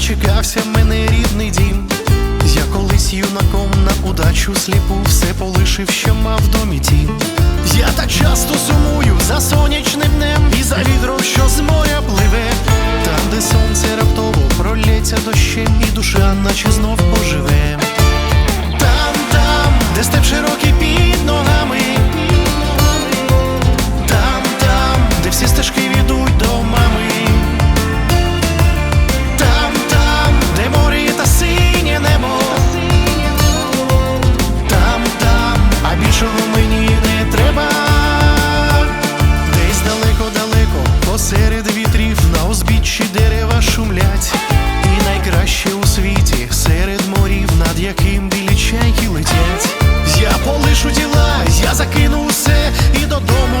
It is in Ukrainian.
дочекався мене рідний дім. Я колись юнаком на удачу сліпу все полишив, що мав в домі тім. Я так часто сумую за сонячним днем і за вітром, що з моря пливе. Там, де сонце раптово пролється дощем, і душа, наче знов оживе. Там, там, де степ Пишу діла, я закину усе і додому.